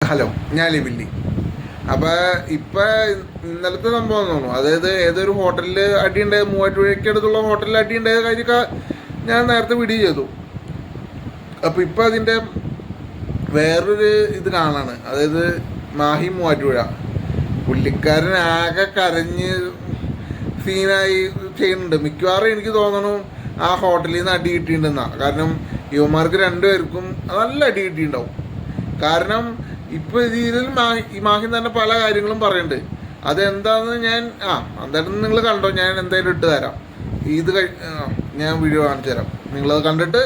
Hello ഞാൻ ലിബില്ലി അപ്പോൾ ഇപ്പോൾ ഇന്നലത്തെ സംഭവം തോന്നുന്നു. അതായത് ഏതൊരു ഹോട്ടലിൽ അടിയുണ്ടായ മൂവാറ്റുപുഴയ്ക്ക് അടുത്തുള്ള ഹോട്ടലിൽ അടിയുണ്ടായ കാര്യമൊക്കെ ഞാൻ നേരത്തെ വീഡിയോ ചെയ്തു. അപ്പോൾ ഇപ്പോൾ അതിന്റെ വേറൊരു ഇത് കാണാണ്. അതായത് മാഹി മൂവാറ്റുപുഴ. പുള്ളിക്കാരൻ ആകെ കരഞ്ഞ് സീനായി ചെയ്യുന്നുണ്ട്. മിക്കവാറും എനിക്ക് തോന്നണു ആ ഹോട്ടലിൽ നിന്ന് അടി കിട്ടിയിട്ടുണ്ടെന്നാ. കാരണം യുവമാർക്ക് രണ്ടുപേർക്കും നല്ല അടി കിട്ടിയിട്ടുണ്ടാവും. കാരണം ഇപ്പൊ ഇതിൽ മാഹി ഈ മാഹി തന്നെ പല കാര്യങ്ങളും പറയുന്നുണ്ട് അതെന്താന്ന് ഞാൻ ആ എന്തായാലും നിങ്ങൾ കണ്ടോ? ഞാൻ എന്തായാലും ഇട്ട് തരാം. ഇത് ഞാൻ വീഡിയോ കാണിച്ചു തരാം. നിങ്ങളത് കണ്ടിട്ട്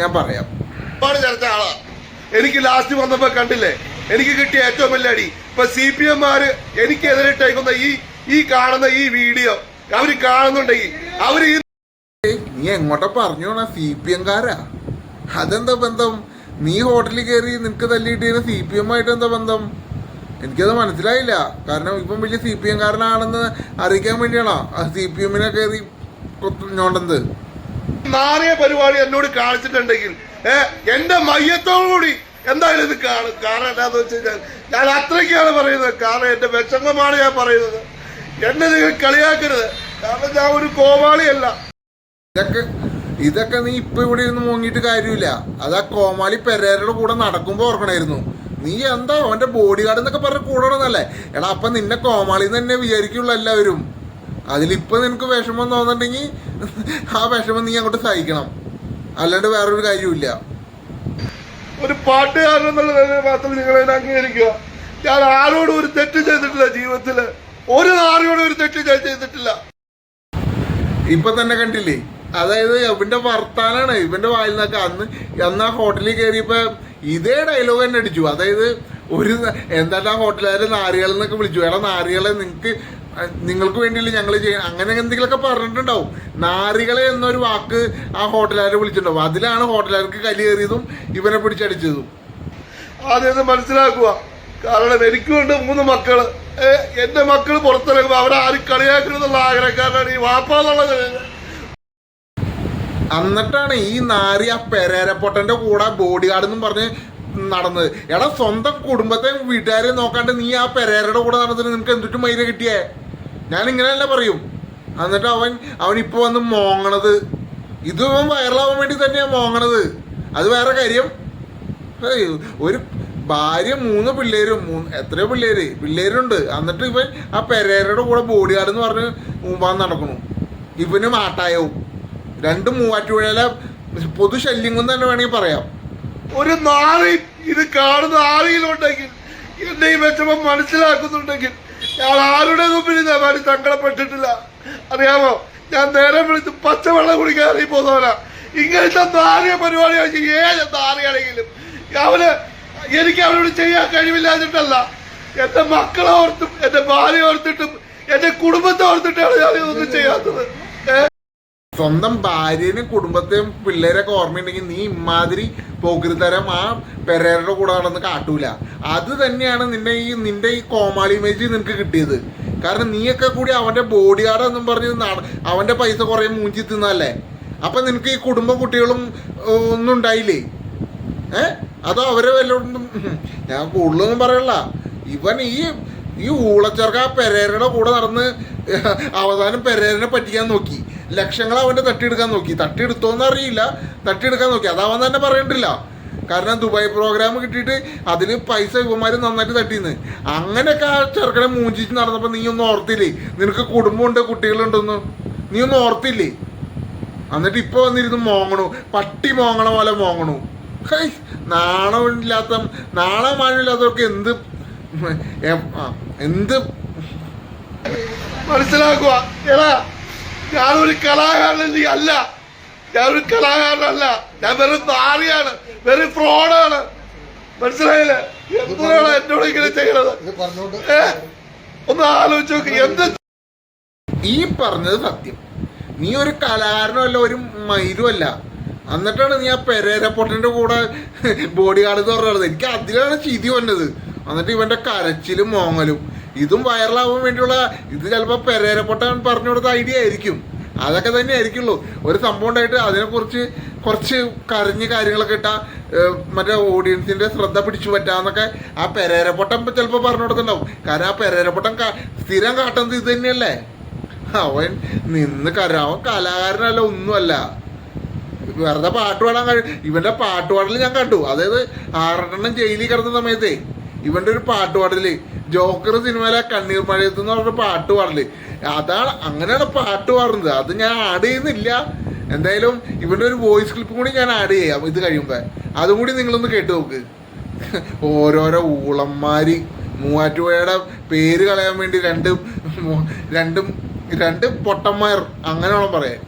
ഞാൻ പറയാം. ഒരുപാട് ചർച്ച ആളാ. എനിക്ക് ലാസ്റ്റ് വന്നപ്പോ കണ്ടില്ലേ? എനിക്ക് കിട്ടിയ ഏറ്റവും വലിയ അടി. ഇപ്പൊ സി പി എംമാര് എനിക്ക് എതിരിട്ടേക്കുന്ന ഈ ഈ കാണുന്ന ഈ വീഡിയോ അവർ കാണുന്നുണ്ടെങ്കിൽ അവർ നീ എങ്ങോട്ടാ പറഞ്ഞു സി പി എംകാരാ അതെന്താ ബന്ധം? നീ ഹോട്ടലിൽ കയറി നിനക്ക് തല്ലിയിട്ടിരുന്ന സി പി എം ആയിട്ട് എന്താ ബന്ധം? എനിക്കത് മനസ്സിലായില്ല. കാരണം ഇപ്പം വലിയ സി പി എംകാരനാണെന്ന് അറിയിക്കാൻ വേണ്ടിയാണോ? ആ സി പി എമ്മിനെ കയറി ഞോണ്ടത്. നാറിയ പരിപാടി എന്നോട് കാണിച്ചിട്ടുണ്ടെങ്കിൽ എന്റെ എന്റെ മയ്യത്തോടുകൂടി എന്തായാലും ഇത് കാണും. കാരണം എന്താന്ന് വെച്ച് കഴിഞ്ഞാൽ ഞാൻ അത്രയ്ക്കാണ് പറയുന്നത്. കാരണം എന്റെ വിഷമമാണ് ഞാൻ പറയുന്നത്. എന്നെ നിങ്ങൾ കളിയാക്കരുത്. കാരണം ഞാൻ ഒരു കോമാളിയല്ല. ഇതൊക്കെ ഇതൊക്കെ നീ ഇപ്പൊ ഇവിടെ ഇരുന്ന് മുങ്ങിയിട്ട് കാര്യമില്ല. അത് ആ കോമാളി പെരേരയുടെ കൂടെ നടക്കുമ്പോ ഓർക്കണായിരുന്നു. നീ എന്താ അവന്റെ ബോഡി ഗാർഡ് എന്നൊക്കെ പറഞ്ഞ കൂടെ നടന്നല്ലേ എടാ അപ്പൊ നിന്നെ കോമാളി തന്നെ വിചാരിക്കുള്ളൂ എല്ലാവരും. അതിലിപ്പൊ നിനക്ക് വിഷമം തോന്നുന്നുണ്ടെങ്കിൽ ആ വിഷമം നീ അങ്ങോട്ട് സഹിക്കണം. അല്ലാണ്ട് വേറൊരു കാര്യമില്ല ഒരു പാട്ടുകാരൻ എന്നുള്ള മാത്രം നിങ്ങൾ എന്നെ അംഗീകരിക്കുക. ഞാൻ ആരോടും ഒരു തെറ്റ് ചെയ്തിട്ടില്ല ജീവിതത്തിൽ. ഒരു ആരോടും ഒരു തെറ്റ് ഞാൻ ചെയ്തിട്ടില്ല. ഇപ്പൊ തന്നെ കണ്ടില്ലേ? അതായത് ഇവന്റെ വർത്താനാണ് ഇവന്റെ വായിൽ നിന്നൊക്കെ അന്ന് അന്ന് ആ ഹോട്ടലിൽ കയറിയപ്പോ ഇതേ ഡയലോഗ് തന്നെ അടിച്ചു. അതായത് ഒരു എന്താ ആ ഹോട്ടലുകാരെ നാരികളിൽ എന്നൊക്കെ വിളിച്ചു. എടാ നാരികളെ നിങ്ങൾക്ക് നിങ്ങൾക്ക് വേണ്ടിയില്ല ഞങ്ങൾ ചെയ്യാൻ അങ്ങനെ എന്തെങ്കിലുമൊക്കെ പറഞ്ഞിട്ടുണ്ടാവും. നാരികളെ എന്നൊരു വാക്ക് ആ ഹോട്ടലുകാരെ വിളിച്ചിട്ടുണ്ടാവും. അതിലാണ് ഹോട്ടലുകാർക്ക് കലി കയറിയതും ഇവനെ പിടിച്ചടിച്ചതും. ആദ്യം മനസ്സിലാക്കുക. കാരണം എനിക്കുണ്ട് മൂന്ന് മക്കൾ. എന്റെ മക്കൾ പുറത്തിറങ്ങുമ്പോൾ അവരെ ആരും കളിയാക്കരുതെന്നുള്ള ആഗ്രഹക്കാരനാണ് ഈ വാപ്പാന്നുള്ളത്. എന്നിട്ടാണ് ഈ നാരി ആ പെരേരപ്പൊട്ടന്റെ കൂടെ ബോഡി ഗാർഡ് എന്നും പറഞ്ഞ് നടന്നത്. എടാ സ്വന്തം കുടുംബത്തെ വീട്ടുകാരെ നോക്കാണ്ട് നീ ആ പെരേരയുടെ കൂടെ നടന്നിട്ട് നിനക്ക് എന്തിട്ട് മൈര കിട്ടിയേ? ഞാൻ ഇങ്ങനെയല്ല പറയും. എന്നിട്ട് അവൻ അവൻ ഇപ്പൊ വന്ന് മോങ്ങണത്. ഇത് വൈറലാവാൻ വേണ്ടി തന്നെയാ മോങ്ങണത്. അത് വേറെ കാര്യം. ഒരു ഭാര്യ മൂന്ന് പിള്ളേരും മൂന്ന് എത്രയോ പിള്ളേര് പിള്ളേരുണ്ട്. എന്നിട്ട് ഇവൻ ആ പെരേരയുടെ കൂടെ ബോഡി ഗാർഡ് എന്ന് പറഞ്ഞ് മുമ്പാൻ നടക്കണു ഇവനും മാട്ടായവും രണ്ട് മൂവാറ്റുപുഴയിലെ പൊതു ശല്യം കൊണ്ട് തന്നെ വേണമെങ്കിൽ പറയാം. ഒരു നാളെ ഇത് കാണുന്ന ആരെങ്കിലുണ്ടെങ്കിൽ എന്റെ ഈ വിഷമം മനസ്സിലാക്കുന്നുണ്ടെങ്കിൽ ഞാൻ ആരുടെ മുമ്പിൽ ഞാൻ സങ്കടപ്പെട്ടിട്ടില്ല? അറിയാമോ? ഞാൻ നേരെ വിളിച്ച് പച്ചവെള്ളം കുടിക്കാൻ ഇറങ്ങി പോകുന്നവനാ. ഇങ്ങനത്തെ നാറിയ പരിപാടി ഏത് നാറിയാണെങ്കിലും. അവന് എനിക്ക് അവരോട് ചെയ്യാൻ കഴിവില്ലാഞ്ഞിട്ടല്ല. എന്റെ മക്കളെ ഓർത്തും എന്റെ ഭാര്യ ഓർത്തിട്ടും എന്റെ കുടുംബത്തെ ഓർത്തിട്ടാണ് ഞാൻ ഇതൊന്നും ചെയ്യാത്തത്. സ്വന്തം ഭാര്യനെയും കുടുംബത്തെയും പിള്ളേരൊക്കെ ഓർമ്മയുണ്ടെങ്കിൽ നീ ഇമാതിരി പോക്കിരിത്തരം ആ പെരേരുടെ കൂടെ നടന്ന് കാട്ടൂല. അത് തന്നെയാണ് നിന്നെ ഈ നിന്റെ ഈ കോമാളി ഇമേജ് നിനക്ക് കിട്ടിയത്. കാരണം നീയൊക്കെ കൂടി അവന്റെ ബോഡി ഗാർഡ് എന്നും പറഞ്ഞ് അവന്റെ പൈസ കുറെ മൂഞ്ചി തിന്നല്ലേ? അപ്പൊ നിനക്ക് ഈ കുടുംബ കുട്ടികളും ഒന്നും ഉണ്ടായില്ലേ? ഏ? അതോ അവരെ വല്ലതും ഞാൻ കൂടുതലൊന്നും പറയല്ല ഇവൻ ഈ ഈ ഊളച്ചെറുക്ക ആ പെരേരയുടെ കൂടെ നടന്ന് അവസാനം പെരേരനെ പറ്റിക്കാൻ നോക്കി. ലക്ഷങ്ങൾ അവന്റെ തട്ടിയെടുക്കാൻ നോക്കി. തട്ടിയെടുത്തോന്ന് അറിയില്ല. തട്ടിയെടുക്കാൻ നോക്കി. അത് അവൻ തന്നെ പറയണ്ടില്ല. കാരണം ദുബായ് പ്രോഗ്രാം കിട്ടിയിട്ട് അതിൽ പൈസ ഇവന്മാര് നന്നായിട്ട് തട്ടിന്ന്. അങ്ങനെയൊക്കെ ആ ചെറുക്കനെ മൂഞ്ചിച്ച് നടന്നപ്പോൾ നീ ഒന്നും ഓർത്തില്ലേ? നിനക്ക് കുടുംബമുണ്ട് കുട്ടികളുണ്ടെന്ന്. നീ ഒന്നും ഓർത്തില്ലേ? എന്നിട്ട് ഇപ്പൊ വന്നിരുന്ന് മോങ്ങണു. പട്ടി മോങ്ങണ പോലെ മോങ്ങണു. ഹൈ, നാണമില്ലാത്ത നാണമാനില്ലാത്തവർക്ക് എന്ത് എന്ത് മനസ്സിലാക്കുക. എടാ ഞാനൊരു കലാകാരൻ അല്ല. ഞാനൊരു കലാകാരനല്ല. ഞാൻ വെറും നാറിയാണ്. വെറും ഫ്രോഡാണ് മനസ്സിലായില്ലേ? എന്തിനാണ് എന്നോട് ഇങ്ങനെ ചെയ്യണത്? ഒന്ന് ആലോചിച്ച് നോക്ക്. എന്ത് ഈ പറഞ്ഞത് സത്യം. നീ ഒരു കലാകാരനും അല്ല ഒരു മൈരുമല്ല അല്ല. എന്നിട്ടാണ് നീ ആ പെരേര പൊട്ടിന്റെ കൂടെ ബോഡി ഗാർഡ് പറഞ്ഞത്. എനിക്ക് അതിലാണ് ചിതി വന്നത്. എന്നിട്ട് ഇവന്റെ കരച്ചിലും മോങ്ങലും. ഇതും വൈറലാവാൻ വേണ്ടിയുള്ള ഇത് ചിലപ്പോൾ പെരേര പൊട്ടൻ പറഞ്ഞു കൊടുത്ത ഐഡിയ ആയിരിക്കും. അതൊക്കെ തന്നെ ആയിരിക്കുള്ളൂ. ഒരു സംഭവം ഉണ്ടായിട്ട് അതിനെക്കുറിച്ച് കുറച്ച് കരഞ്ഞ് കാര്യങ്ങളൊക്കെ ഇട്ടാ മറ്റേ ഓഡിയൻസിന്റെ ശ്രദ്ധ പിടിച്ചു പറ്റാന്നൊക്കെ ആ പെരേരപ്പൊട്ടൻ ചിലപ്പോൾ പറഞ്ഞു കൊടുക്കുന്നുണ്ടാവും കാരണം ആ പെരേരപ്പൊട്ടൻ സ്ഥിരം കാട്ടുന്നത് ഇത് തന്നെയല്ലേ? അവൻ നിന്ന് കര അവൻ കലാകാരനല്ല ഒന്നുമല്ല. വെറുതെ പാട്ട് പാടാൻ കഴി ഇവന്റെ പാട്ടുപാടൽ ഞാൻ കണ്ടു. അതായത് ആറെണ്ണം ജയിലിൽ കിടന്ന സമയത്തേ ഇവന്റെ ഒരു പാട്ട് പാടൽ. ജോക്കർ സിനിമയിലെ കണ്ണീർ മഴയത്ത് എന്ന് പറഞ്ഞ പാട്ട് പാടില്ലേ? അതാണ് അങ്ങനെയാണ് പാട്ട് പാടുന്നത്. അത് ഞാൻ ആഡ് ചെയ്യുന്നില്ല. എന്തായാലും ഇവന്റെ ഒരു വോയിസ് ക്ലിപ്പും കൂടി ഞാൻ ആഡ് ചെയ്യാം. ഇത് കഴിയുമ്പോ. അതും കൂടി നിങ്ങളൊന്ന് കേട്ടു നോക്ക്. ഓരോരോ ഊളന്മാര്. മൂവാറ്റുപുഴയുടെ പേര് കളയാൻ വേണ്ടി രണ്ടും രണ്ടും രണ്ട് പൊട്ടന്മാർ. അങ്ങനെ വേണം പറയാൻ